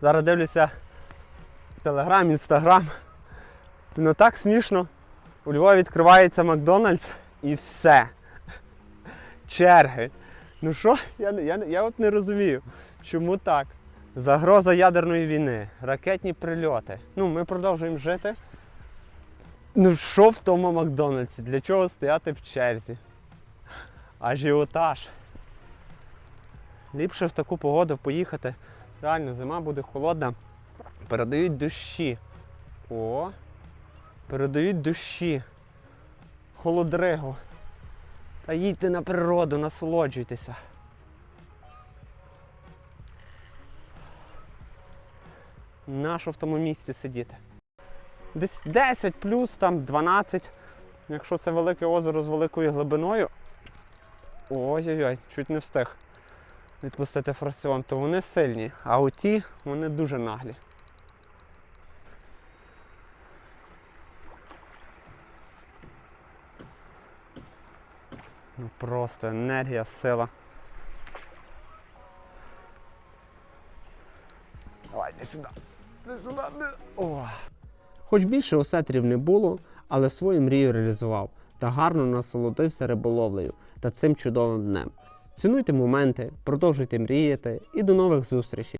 Зараз дивлюся Телеграм, Інстаграм. Ну так смішно. У Львові відкривається Макдональдс і все. Черги. Ну що, я, я, я от не розумію, чому так? Загроза ядерної війни, ракетні прильоти. Ну, ми продовжуємо жити. Ну що в тому Макдональдсі? Для чого стояти в черзі? Ажіотаж. Ліпше в таку погоду поїхати. Реально, зима буде холодна. Передають дощі. О! Передають дощі. Холодригу. Та їдьте на природу, насолоджуйтеся. Нащо в тому місці сидіти? Десь 10 плюс, там 12. Якщо це велике озеро з великою глибиною. Ой-ой-ой, чуть не встиг відпустити фракціон, то вони сильні, а оті вони дуже наглі. Ну просто енергія, сила. Давай, йди сюди. Іди сюди. іди. О. Хоч більше осетрів не було, але свою мрію реалізував та гарно насолодився риболовлею та цим чудовим днем. Цінуйте моменти, продовжуйте мріяти і до нових зустрічей!